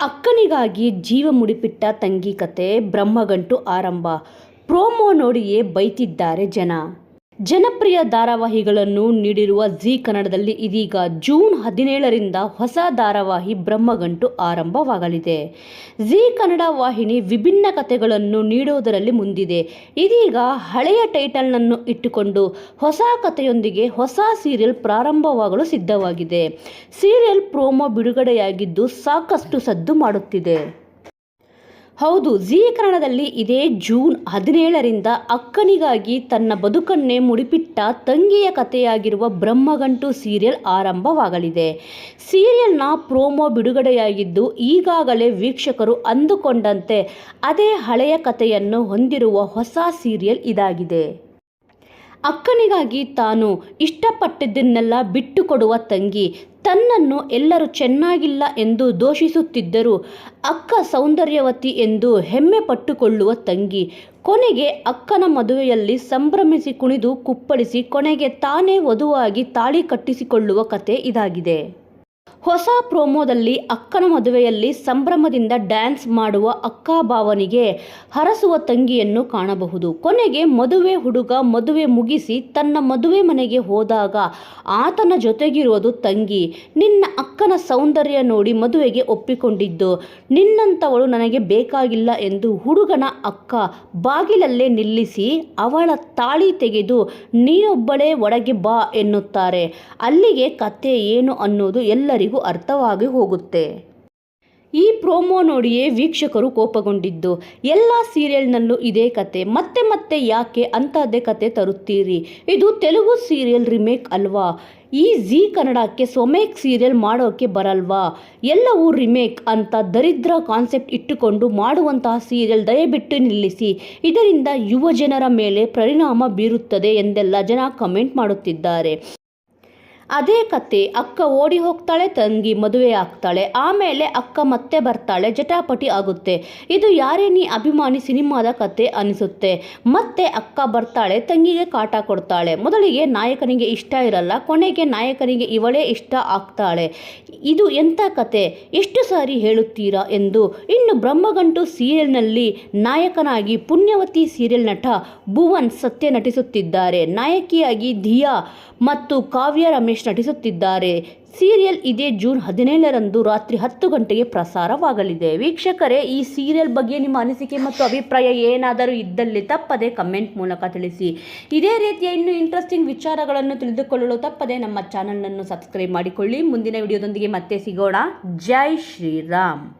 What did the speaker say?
ಅಕ್ಕನಿಗಾಗಿ ಜೀವ ಮುಡಿಪಿಟ್ಟ ತಂಗಿ ಕತೆ ಬ್ರಹ್ಮಗಂಟು ಆರಂಭ. ಪ್ರೋಮೋ ನೋಡಿಯೇ ಬೈತಿದ್ದಾರೆ ಜನ. ಜನಪ್ರಿಯ ಧಾರಾವಾಹಿಗಳನ್ನು ನೀಡಿರುವ ಜಿ ಕನ್ನಡದಲ್ಲಿ ಇದೀಗ ಜೂನ್ ಹದಿನೇಳರಿಂದ ಹೊಸ ಧಾರಾವಾಹಿ ಬ್ರಹ್ಮಗಂಟು ಆರಂಭವಾಗಲಿದೆ. ಜೀ ಕನ್ನಡ ವಾಹಿನಿ ವಿಭಿನ್ನ ಕಥೆಗಳನ್ನು ನೀಡುವುದರಲ್ಲಿ ಮುಂದಿದೆ. ಇದೀಗ ಹಳೆಯ ಟೈಟಲ್ನನ್ನು ಇಟ್ಟುಕೊಂಡು ಹೊಸ ಕಥೆಯೊಂದಿಗೆ ಹೊಸ ಸೀರಿಯಲ್ ಪ್ರಾರಂಭವಾಗಲು ಸಿದ್ಧವಾಗಿದೆ. ಸೀರಿಯಲ್ ಪ್ರೋಮೋ ಬಿಡುಗಡೆಯಾಗಿದ್ದು ಸಾಕಷ್ಟು ಸದ್ದು ಮಾಡುತ್ತಿದೆ. ಹೌದು ಜೀ ಕನ್ನಡದಲ್ಲಿ ಇದೇ ಜೂನ್ ಹದಿನೇಳರಿಂದ ಅಕ್ಕನಿಗಾಗಿ ತನ್ನ ಬದುಕನ್ನೇ ಮುಡಿಪಿಟ್ಟ ತಂಗಿಯ ಕಥೆಯಾಗಿರುವ ಬ್ರಹ್ಮಗಂಟು ಸೀರಿಯಲ್ ಆರಂಭವಾಗಲಿದೆ. ಸೀರಿಯಲ್ನ ಪ್ರೋಮೋ ಬಿಡುಗಡೆಯಾಗಿದ್ದು ಈಗಾಗಲೇ ವೀಕ್ಷಕರು ಅಂದುಕೊಂಡಂತೆ ಅದೇ ಹಳೆಯ ಕಥೆಯನ್ನು ಹೊಂದಿರುವ ಹೊಸ ಸೀರಿಯಲ್ ಇದಾಗಿದೆ. ಅಕ್ಕನಿಗಾಗಿ ತಾನು ಇಷ್ಟಪಟ್ಟಿದ್ದನ್ನೆಲ್ಲ ಬಿಟ್ಟುಕೊಡುವ ತಂಗಿ, ತನ್ನನ್ನು ಎಲ್ಲರೂ ಚೆನ್ನಾಗಿಲ್ಲ ಎಂದು ದೋಷಿಸುತ್ತಿದ್ದರು ಅಕ್ಕ ಸೌಂದರ್ಯವತಿ ಎಂದು ಹೆಮ್ಮೆ ಪಟ್ಟುಕೊಳ್ಳುವ ತಂಗಿ, ಕೊನೆಗೆ ಅಕ್ಕನ ಮದುವೆಯಲ್ಲಿ ಸಂಭ್ರಮಿಸಿ ಕುಣಿದು ಕುಪ್ಪಳಿಸಿ ಕೊನೆಗೆ ತಾನೇ ವಧುವಾಗಿ ತಾಳಿ ಕಟ್ಟಿಸಿಕೊಳ್ಳುವ ಕತೆ ಇದಾಗಿದೆ. ಹೊಸ ಪ್ರೋಮೋದಲ್ಲಿ ಅಕ್ಕನ ಮದುವೆಯಲ್ಲಿ ಸಂಭ್ರಮದಿಂದ ಡ್ಯಾನ್ಸ್ ಮಾಡುವ ಅಕ್ಕ ಭಾವನಿಗೆ ಹರಸುವ ತಂಗಿಯನ್ನು ಕಾಣಬಹುದು. ಕೊನೆಗೆ ಮದುವೆ ಹುಡುಗ ಮದುವೆ ಮುಗಿಸಿ ತನ್ನ ಮದುವೆ ಮನೆಗೆ ಹೋದಾಗ ಆತನ ಜೊತೆಗಿರುವುದು ತಂಗಿ. ನಿನ್ನ ಅಕ್ಕನ ಸೌಂದರ್ಯ ನೋಡಿ ಮದುವೆಗೆ ಒಪ್ಪಿಕೊಂಡಿದ್ದು ನಿನ್ನಂಥವಳು ನನಗೆ ಬೇಕಾಗಿಲ್ಲ ಎಂದು ಹುಡುಗನ ಅಕ್ಕ ಬಾಗಿಲಲ್ಲೇ ನಿಲ್ಲಿಸಿ ಅವಳ ತಾಳಿ ತೆಗೆದು ನೀನೊಬ್ಬಳೇ ಒಳಗೆ ಬಾ ಎನ್ನುತ್ತಾರೆ. ಅಲ್ಲಿಗೆ ಕತೆ ಏನು ಅನ್ನೋದು ಎಲ್ಲರಿಗೂ ಅರ್ಥವಾಗಿ ಹೋಗುತ್ತೆ. ಈ ಪ್ರೋಮೋ ನೋಡಿಯೇ ವೀಕ್ಷಕರು ಕೋಪಗೊಂಡಿದ್ದು, ಎಲ್ಲ ಸೀರಿಯಲ್ನಲ್ಲೂ ಇದೇ ಕತೆ, ಮತ್ತೆ ಮತ್ತೆ ಯಾಕೆ ಅಂಥದ್ದೇ ಕತೆ ತರುತ್ತೀರಿ? ಇದು ತೆಲುಗು ಸೀರಿಯಲ್ ರಿಮೇಕ್ ಅಲ್ವಾ? ಈ ಜಿ ಕನ್ನಡಕ್ಕೆ ಸೊಮೇಕ್ ಸೀರಿಯಲ್ ಮಾಡೋಕ್ಕೆ ಬರಲ್ವಾ? ಎಲ್ಲವೂ ರಿಮೇಕ್ ಅಂತ ದರಿದ್ರ ಕಾನ್ಸೆಪ್ಟ್ ಇಟ್ಟುಕೊಂಡು ಮಾಡುವಂತಹ ಸೀರಿಯಲ್ ದಯವಿಟ್ಟು ನಿಲ್ಲಿಸಿ. ಇದರಿಂದ ಯುವ ಜನರ ಮೇಲೆ ಪರಿಣಾಮ ಬೀರುತ್ತದೆ ಎಂದೆಲ್ಲ ಜನ ಕಮೆಂಟ್ ಮಾಡುತ್ತಿದ್ದಾರೆ. ಅದೇ ಕತೆ, ಅಕ್ಕ ಓಡಿ ಹೋಗ್ತಾಳೆ, ತಂಗಿ ಮದುವೆ ಆಗ್ತಾಳೆ. ಆಮೇಲೆ ಅಕ್ಕ ಮತ್ತೆ ಬರ್ತಾಳೆ, ಜಟಾಪಟಿ ಆಗುತ್ತೆ. ಇದು ಯಾರೇ ನೀ ಅಭಿಮಾನಿ ಸಿನಿಮಾದ ಕತೆ ಅನಿಸುತ್ತೆ. ಮತ್ತೆ ಅಕ್ಕ ಬರ್ತಾಳೆ, ತಂಗಿಗೆ ಕಾಟ ಕೊಡ್ತಾಳೆ. ಮೊದಲಿಗೆ ನಾಯಕನಿಗೆ ಇಷ್ಟ ಇರಲ್ಲ, ಕೊನೆಗೆ ನಾಯಕನಿಗೆ ಇವಳೇ ಇಷ್ಟ ಆಗ್ತಾಳೆ. ಇದು ಎಂಥ ಕತೆ? ಎಷ್ಟು ಸಾರಿ ಹೇಳುತ್ತೀರಾ ಎಂದು. ಇನ್ನು ಬ್ರಹ್ಮಗಂಟು ಸೀರಿಯಲ್ನಲ್ಲಿ ನಾಯಕನಾಗಿ ಪುಣ್ಯವತಿ ಸೀರಿಯಲ್ ನಟ ಭುವನ್ ಸತ್ಯ ನಟಿಸುತ್ತಿದ್ದಾರೆ. ನಾಯಕಿಯಾಗಿ ಧಿಯಾ ಮತ್ತು ಕಾವ್ಯ ರಮೇಶ್ ನಟಿಸುತ್ತಿದ್ದಾರೆ. ಸೀರಿಯಲ್ ಇದೇ ಜೂನ್ ಹದಿನೇಳರಂದು ರಾತ್ರಿ ಹತ್ತು ಗಂಟೆಗೆ ಪ್ರಸಾರವಾಗಲಿದೆ. ವೀಕ್ಷಕರೇ, ಈ ಸೀರಿಯಲ್ ಬಗ್ಗೆ ನಿಮ್ಮ ಅನಿಸಿಕೆ ಮತ್ತು ಅಭಿಪ್ರಾಯ ಏನಾದರೂ ಇದ್ದಲ್ಲಿ ತಪ್ಪದೆ ಕಮೆಂಟ್ ಮೂಲಕ ತಿಳಿಸಿ. ಇದೇ ರೀತಿಯ ಇನ್ನೂ ಇಂಟ್ರೆಸ್ಟಿಂಗ್ ವಿಚಾರಗಳನ್ನು ತಿಳಿದುಕೊಳ್ಳಲು ತಪ್ಪದೆ ನಮ್ಮ ಚಾನಲನ್ನು ಸಬ್ಸ್ಕ್ರೈಬ್ ಮಾಡಿಕೊಳ್ಳಿ. ಮುಂದಿನ ವಿಡಿಯೋದೊಂದಿಗೆ ಮತ್ತೆ ಸಿಗೋಣ. ಜೈ ಶ್ರೀರಾಮ್.